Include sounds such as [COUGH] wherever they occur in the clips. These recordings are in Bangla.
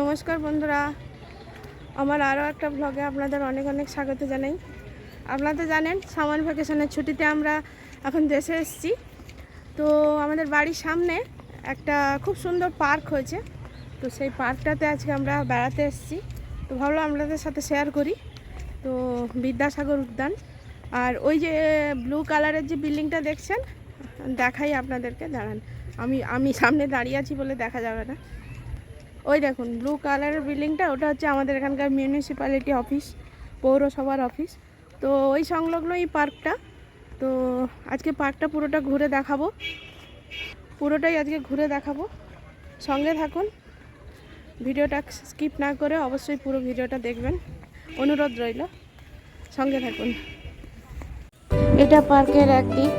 নমস্কার বন্ধুরা। আমার আরও একটা ব্লগে আপনাদের অনেক অনেক স্বাগত জানাই। আপনারা তো জানেন সামার ভ্যাকেশনের ছুটিতে আমরা এখন দেশে এসেছি। তো আমাদের বাড়ির সামনে একটা খুব সুন্দর পার্ক হয়েছে। তো সেই পার্কটাতে আজকে আমরা বেড়াতে এসেছি। তো ভাবলাম আপনাদের সাথে শেয়ার করি। তো বিদ্যাসাগর উদ্যান। আর ওই যে ব্লু কালারের যে বিল্ডিংটা দেখছেন, দেখাই আপনাদেরকে, দাঁড়ান। আমি আমি সামনে দাঁড়িয়ে আছি বলে দেখা যাবে না। ওই দেখুন ব্লু কালারের বিল্ডিংটা ওটা হচ্ছে আমাদের এখানকার মিউনিসিপ্যালিটি অফিস পৌরসভার অফিস তো ওই সংলগ্ন এই পার্কটা তো আজকে পার্কটা পুরোটা ঘুরে দেখাবো। পুরোটাই আজকে ঘুরে দেখাবো। সঙ্গে থাকুন। ভিডিওটা স্কিপ না করে অবশ্যই পুরো ভিডিওটা দেখবেন। অনুরোধ রইল। সঙ্গে থাকুন। এটা পার্কের একদিক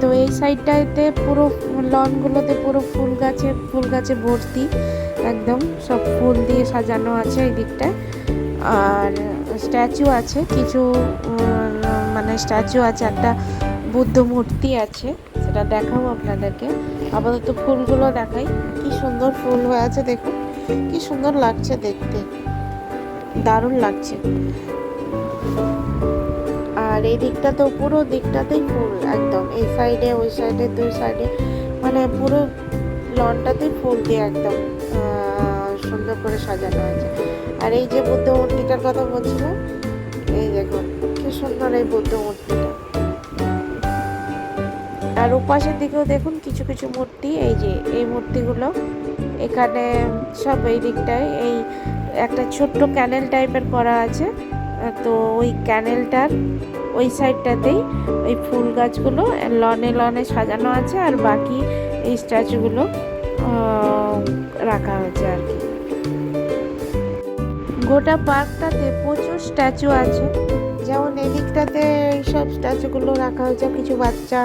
তো এই সাইডটাতে পুরো লনগুলোতে পুরো ফুল গাছে ফুল গাছে ভর্তি, একদম সব ফুল দিয়ে সাজানো আছে এই দিকটায়। আর স্ট্যাচু আছে, কিছু মানে স্ট্যাচু আছে, একটা বুদ্ধ মূর্তি আছে, সেটা দেখাবো আপনাদেরকে। আপাতত ফুলগুলো দেখাই, কি সুন্দর ফুল হয়ে আছে দেখুন, কি সুন্দর লাগছে দেখতে, দারুণ লাগছে। এই দিকটা তো পুরো দিকটাতেই ফুল, একদম। এই সাইডে ওই সাইডে দুই সাইডে মানে পুরো লনটাতেই ফুল দিয়ে একদম সুন্দর করে সাজানো আছে আর এই যে বুদ্ধ মূর্তিটার কথা বলছিলাম, এই দেখুন, কি সুন্দর এই বুদ্ধ মূর্তিটা আর ওপাশের দিকেও দেখুন, কিছু কিছু মূর্তি, এই যে, এই মূর্তিগুলো, এখানে সব এই দিকটায়, এই একটা ছোট্ট ক্যানেল টাইপের করা আছে। তো ওই ক্যানেলটার ওই সাইডটাতেই ওই ফুল গাছগুলো লনে লনে সাজানো আছে, আর বাকি এই স্ট্যাচুগুলো রাখা হয়েছে আর কি। গোটা পার্কটাতে প্রচুর স্ট্যাচু আছে। যেমন এদিকটাতে এইসব স্ট্যাচুগুলো রাখা হয়েছে, কিছু বাচ্চা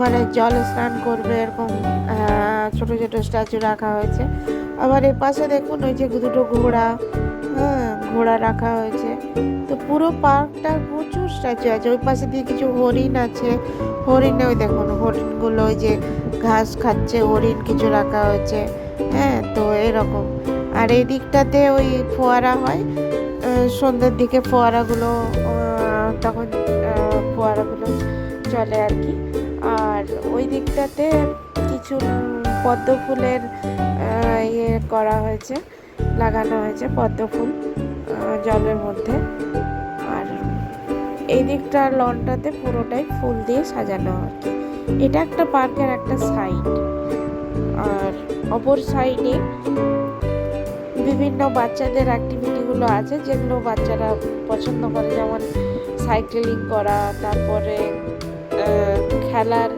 মানে জলে স্নান করবে, এরকম ছোট ছোট স্ট্যাচু রাখা হয়েছে। আবার এ পাশে দেখুন ওই যে দুটো ঘোড়া হ্যাঁ ঘোড়া রাখা হয়েছে। তো পুরো পার্কটা প্রচুর স্ট্যাচু আছে ওই পাশে দিয়ে কিছু হরিণ আছে। হরিণে ওই দেখুন, হরিণগুলো ওই যে ঘাস খাচ্ছে, হরিণ কিছু রাখা হয়েছে। হ্যাঁ তো এরকম। আর এই দিকটাতে ওই ফোয়ারা হয় সন্ধ্যের দিকে ফোয়ারাগুলো তখন ফোয়ারাগুলো চলে আর কি। আর ওই দিকটাতে কিছু পদ্ম ফুলের ইয়ে করা হয়েছে, লাগানো হয়েছে পদ্ম ফুল জলের মধ্যে। এই দিকটা লনটাতে পুরোটাই ফুল দিয়ে সাজানো আর কি। এটা একটা পার্কের একটা সাইড। আর অপর সাইডে বিভিন্ন বাচ্চাদের অ্যাক্টিভিটিগুলো আছে, যেগুলো বাচ্চারা পছন্দ করে, যেমন সাইকেলিং করা, তারপরে খেলার,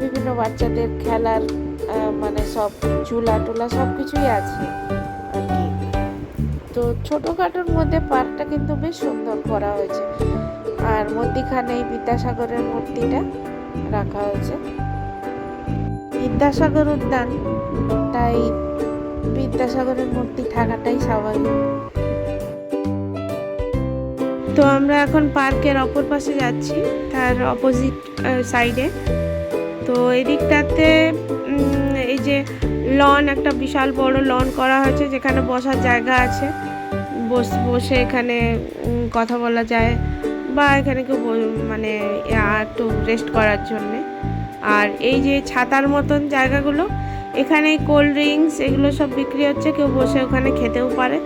বিভিন্ন বাচ্চাদের খেলার মানে সব ঝুলা টুলা সব কিছুই আছে আর কি। তো ছোটোখাটোর মধ্যে পার্কটা কিন্তু বেশ সুন্দর করা হয়েছে। আর মধ্যিখানে এই বিদ্যাসাগরের মূর্তিটা রাখা হয়েছে। বিদ্যাসাগর উদ্যান, তাই বিদ্যাসাগরের মূর্তি থাকাটাই স্বাভাবিক। তো আমরা এখন পার্কের অপর পাশে যাচ্ছি, তার অপোজিট সাইডে তো এদিকটাতে এই যে লন একটা বিশাল বড় লন করা হয়েছে, যেখানে বসার জায়গা আছে। বস- এখানে কথা বলা যায়। বা এখানে কেউ মানে একটু রেস্ট করার জন্যে। আর এই যে ছাতার মতন জায়গাগুলো, এখানে কোল্ড ড্রিঙ্কস এগুলো সব বিক্রি হচ্ছে, কেউ বসে ওখানে খেতেও পারে।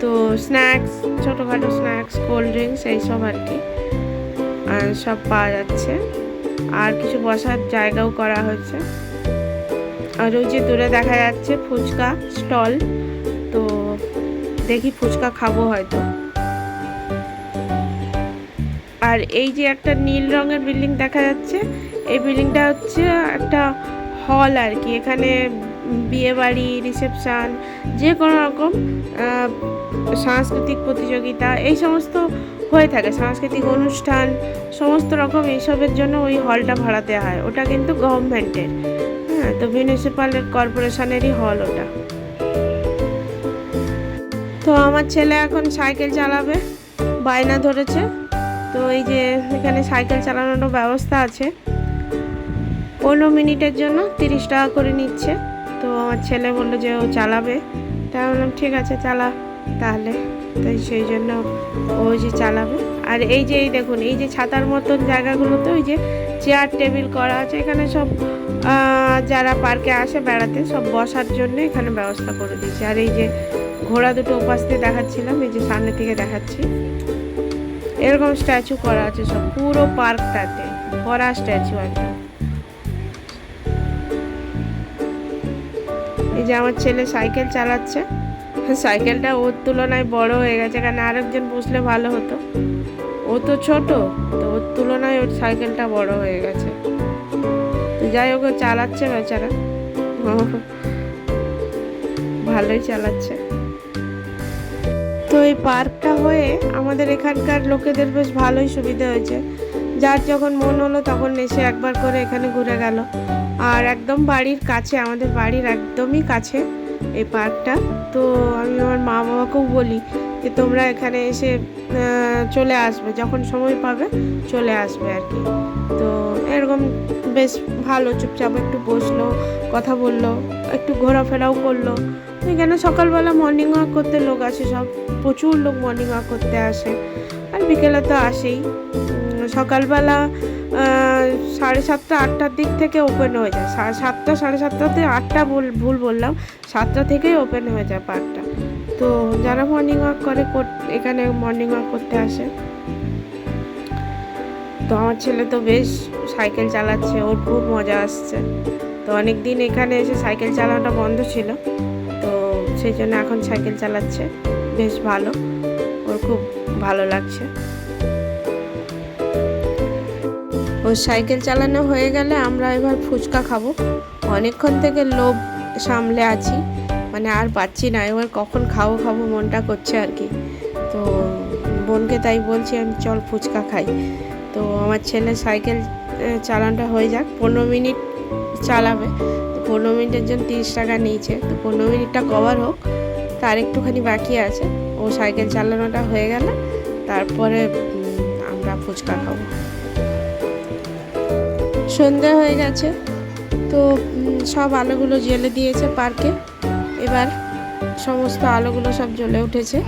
তো স্ন্যাক্স ছোটোখাটো স্ন্যাক্স কোল্ড ড্রিঙ্কস এইসব আর কি সব পাওয়া যাচ্ছে। আর কিছু বসার জায়গাও করা হয়েছে। আর ওই যে দূরে দেখা যাচ্ছে ফুচকা স্টল, তো দেখি ফুচকা খাব হয়তো। আর এই যে একটা নীল রঙের বিল্ডিং দেখা যাচ্ছে, এই বিল্ডিংটা হচ্ছে একটা হল আর কি। এখানে বিয়ে বাড়ি, রিসেপশন, যে কোনো রকম সাংস্কৃতিক প্রতিযোগিতা, এই সমস্ত হয়ে থাকে। সাংস্কৃতিক অনুষ্ঠান, সমস্ত রকম এইসবের জন্য ওই হলটা ভাড়া দেওয়া হয়। ওটা কিন্তু গভর্নমেন্টের। হ্যাঁ তো মিউনিসিপ্যাল কর্পোরেশনেরই হল ওটা। তো আমার ছেলে এখন সাইকেল চালাবে, বায়না ধরেছে। তো এই যে এখানে সাইকেল চালানোর ব্যবস্থা আছে। পনেরো মিনিটের জন্য তিরিশ টাকা করে নিচ্ছে। তো আমার ছেলে বলল যে ও চালাবে। তা বললাম, ঠিক আছে, চালা তাহলে। তাই সেই জন্য ও যে চালাবে। আর এই যে, এই দেখুন, এই যে ছাতার মতন জায়গাগুলোতে ওই যে চেয়ার, টেবিল করা আছে। এখানে সব যারা পার্কে আসে বেড়াতে, সব বসার জন্য এখানে ব্যবস্থা করে দিয়েছে। আর এই যে ঘোড়া দুটো উপাস দিয়ে দেখাচ্ছিলাম, এই যে সামনে থেকে দেখাচ্ছি। এরকম স্ট্যাচু করা আছে সব, পুরো পার্কটাতে, ভরা স্ট্যাচু একদম এই যে আমার ছেলে সাইকেল চালাচ্ছে, সাইকেলটা ওর তুলনায় বড় হয়ে গেছে, কারণ আরেকজন বসলে ভালো হতো। ও তো ছোট, তো ওর তুলনায় ওর সাইকেলটা বড় হয়ে গেছে। তো যাই হোক চালাচ্ছে বেচারা। ভালোই চালাচ্ছে। তো এই পার্কটা হয়ে আমাদের এখানকার লোকেদের বেশ ভালোই সুবিধা হয়েছে। যার যখন মন হলো তখন এসে একবার করে এখানে ঘুরে গেল। আর একদম বাড়ির কাছে, আমাদের বাড়ির একদমই কাছে এই পার্কটা। তো আমি আমার মা বাবাকেও বলি যে, তোমরা এখানে এসে চলে আসবে। যখন সময় পাবে চলে আসবে আর কি। তো এরকম বেশ ভালো, চুপচাপ একটু বসল, কথা বলল, একটু ঘোরাফেরাও করল। এখানে সকালবেলা মর্নিং ওয়াক করতে লোক আসে সব? প্রচুর লোক মর্নিং ওয়াক করতে আসে। আর বিকেলে তো আসেই। সকালবেলা সাড়ে সাতটা, আটটার দিক থেকে ওপেন হয়ে যায়। সাতটা, সাড়ে সাতটাতে আটটা ভুল ভুল বললাম। সাতটা থেকেই ওপেন হয়ে যায় পার্কটা। তো যারা মর্নিং ওয়াক করে এখানে মর্নিং ওয়াক করতে আসে। তো আমার ছেলে তো বেশ সাইকেল চালাচ্ছে, ওর খুব মজা আসছে। তো অনেক দিন এখানে এসে সাইকেল চালানোটা বন্ধ ছিল। সেই জন্য এখন সাইকেল চালাচ্ছে। বেশ ভালো। ওর খুব ভালো লাগছে। ও সাইকেল চালানো হয়ে গেলে আমরা এবার ফুচকা খাব। অনেকক্ষণ থেকে লোভ সামলে আছি। মানে আর পাচ্ছি না। এবার কখন খাব খাব মনটা করছে আর কি। তো বোনকে তাই বলছি, আমি চল ফুচকা খাই। তো আমার ছেলে সাইকেল চালানোটা হয়ে যাক। পনেরো মিনিট চালাবে। পনেরো মিনিটের জন্য তিরিশ টাকা নিয়েছে। তো পনেরো মিনিটটা কভার হোক, তার একটুখানি বাকি আছে। ও সাইকেল চালানোটা হয়ে গেলে, তারপরে আমরা ফুচকা খাব। সন্ধ্যা হয়ে গেছে, তো সব আলোগুলো জ্বেলে দিয়েছে পার্কে। এবার সমস্ত আলোগুলো সব জ্বলে উঠেছে।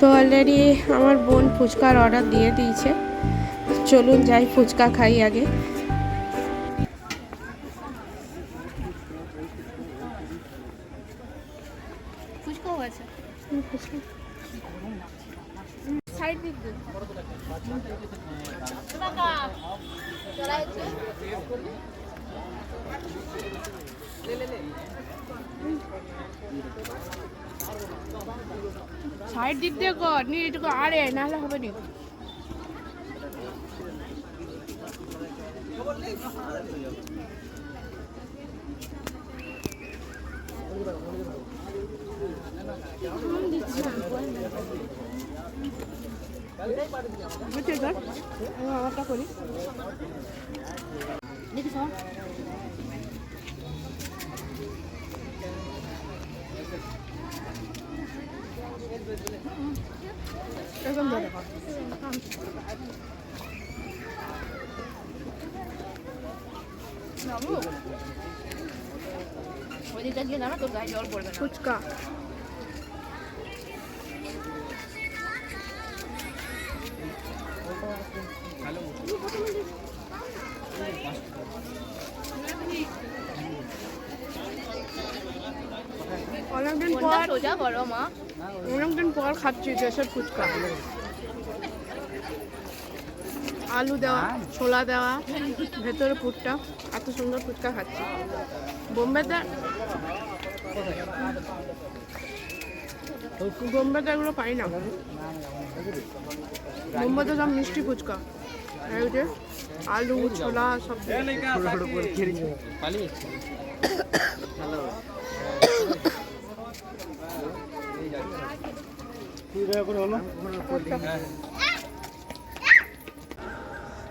তো অলরেডি আমার বোন ফুচকার অর্ডার দিয়ে দিয়েছে। চলুন যাই, ফুচকা খাই আগে ফুচকাও আছে সাইড দিক দিন সাইড দিক দিয়ে কর নি এটুকু আরে নাহলে হবে নি। দেখি সব এরকম ধরে ফুচকা। অনেকদিন পর সোজা করো মা? অনেকদিন পর খাচ্ছি দেশের ফুচকা। আলু দেওয়া ছোলা দেওয়া ভেতরে পুরটা এত সুন্দর ফুচকা খাচ্ছি। বোম্বেতে বোম্বেতে এগুলো পাই না। বোম্বেতে সব মিষ্টি ফুচকা। আলু ছোলা সব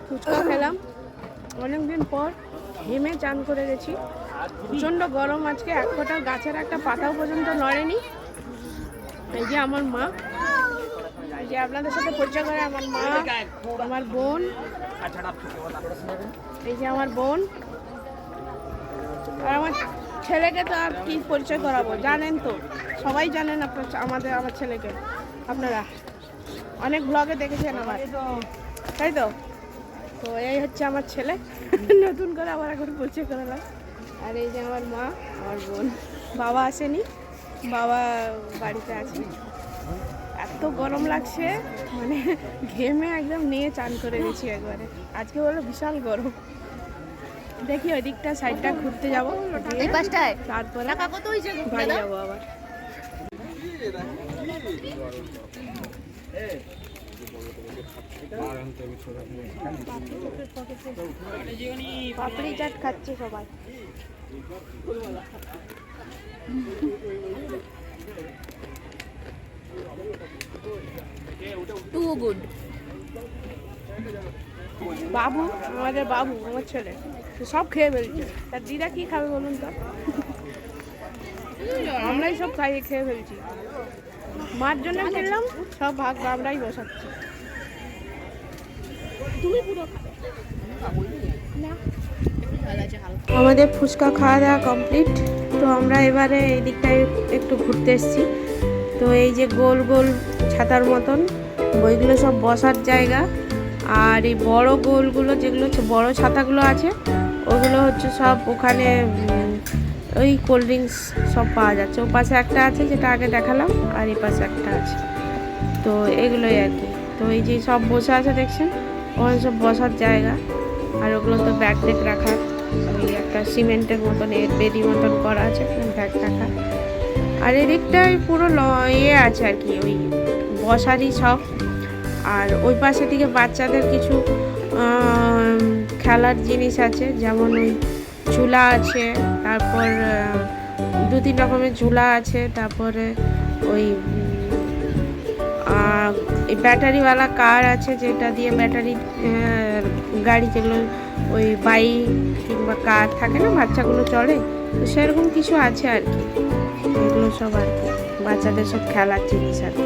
ফুচকা খেলাম। অনেকদিন পর ঘেমে চান করে গেছি। প্রচণ্ড গরম আজকে, এক ফোঁটা গাছের একটা পাতাও পর্যন্ত নড়েনি। এই যে আমার মা। এই যে আপনাদের সাথে পরিচয় করে আমার মা, আমার বোন। এই যে আমার বোন। আর আমার ছেলেকে তো আর কি পরিচয় করাবো? জানেন তো। সবাই জানেন আপনার, আমাদের, আমার ছেলেকে। আপনারা? অনেক ব্লগে দেখেছেন আমার তাই তো? তো এই হচ্ছে আমার ছেলে। নতুন করে আবার এখন পরিচয় করালাম আর এই যে আমার মা আমার বোন। বাবা আসেনি। বাবা বাড়িতে আছে। এত গরম লাগছে। মানে ঘেমে একদম নিয়ে চান করে গেছি একবারে। আজকে হলো বিশাল গরম। দেখি ওই দিকটা সাইডটা ঘুরতে যাব। তারপরে বাড়ি যাব আবার। পাপড়ি চাট খাচ্ছে সবাই। টু গুড বাবু আমাদের বাবু আমার ছেলে। সব খেয়ে ফেলছে। তার দিদা কি খাবে বলুন তো? [LAUGHS] আমরাই সব খাইয়ে খেয়ে ফেলছি। মার জন্য কিনলাম, সব ভাগ আমরাই বসাচ্ছি। আমাদের ফুচকা খাওয়া দাওয়া কমপ্লিট তো আমরা এবারে এই দিকটায় একটু ঘুরতে এসেছি। তো এই যে গোল গোল ছাতার মতন ওইগুলো সব বসার জায়গা। আর এই বড় গোলগুলো যেগুলো হচ্ছে, বড় ছাতাগুলো আছে, ওগুলো হচ্ছে সব ওখানে ওই কোল্ড ড্রিঙ্কস সব পাওয়া যাচ্ছে। ও পাশে একটা আছে যেটা আগে দেখালাম, আর এই পাশে একটা আছে। তো এগুলোই আর কি। তো এই যে সব বসে আছে দেখছেন? ওখানে সব বসার জায়গা। আর ওগুলো তো ব্যাগ ট্যাগ রাখার ওই একটা সিমেন্টের মতন, এর বেদি মতন করা আছে ব্যাগ রাখা। আর এদিকটায় পুরো ইয়ে আছে আর কি, ওই বসারই সব। আর ওই পাশে দিকে বাচ্চাদের কিছু খেলার জিনিস আছে, যেমন ওই ঝুলা আছে, তারপর দু তিন রকমের ঝুলা আছে, তারপরে ওই ব্যাটারিওয়ালা কার আছে যেটা দিয়ে ব্যাটারি গাড়ি যেগুলো, ওই বাইক কিংবা কার থাকে না, বাচ্চাগুলো চড়ে, তো সেরকম কিছু আছে আর কি। এগুলো সব আর কি, বাচ্চাদের সব খেলার জিনিস আর কি।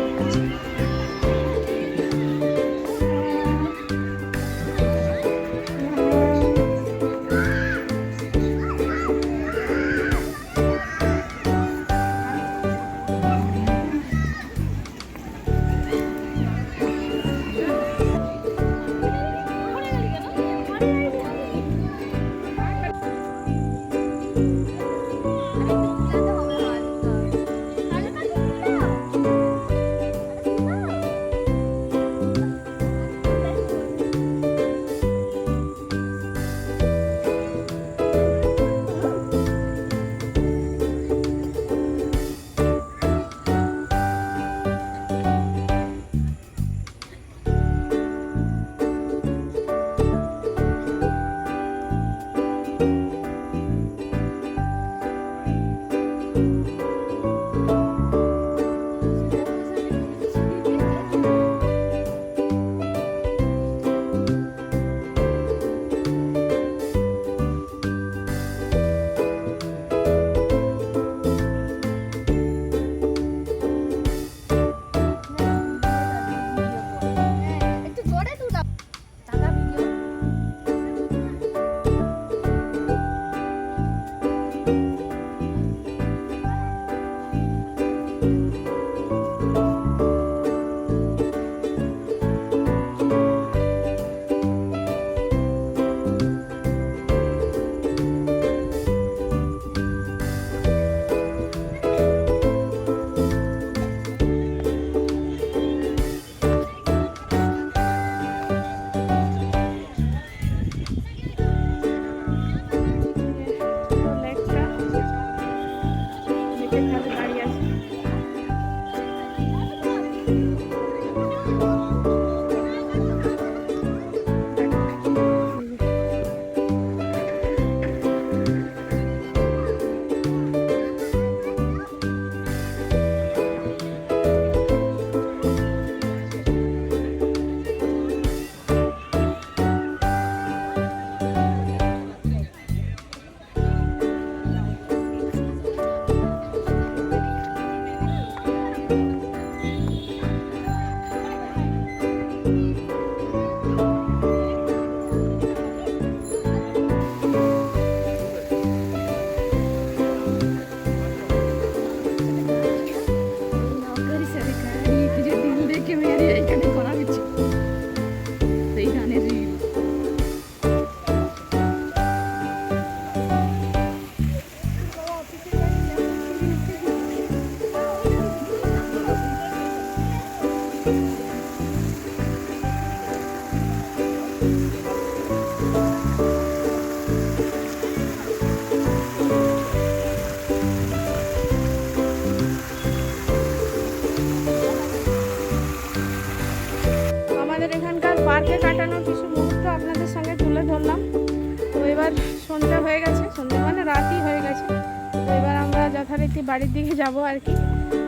বাড়ির দিকে যাব আর কি।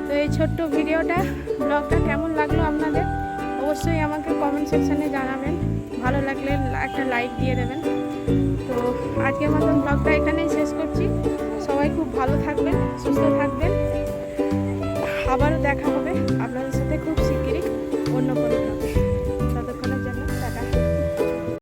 তো এই ছোট্ট ভিডিওটা, ব্লগটা কেমন লাগল আপনাদের? অবশ্যই আমাকে কমেন্ট সেকশানে জানাবেন। ভালো লাগলে একটা লাইক দিয়ে দেবেন। তো আজকের মতন ব্লগটা এখানেই শেষ করছি। সবাই খুব ভালো থাকবেন, সুস্থ থাকবেন। আবারও দেখা হবে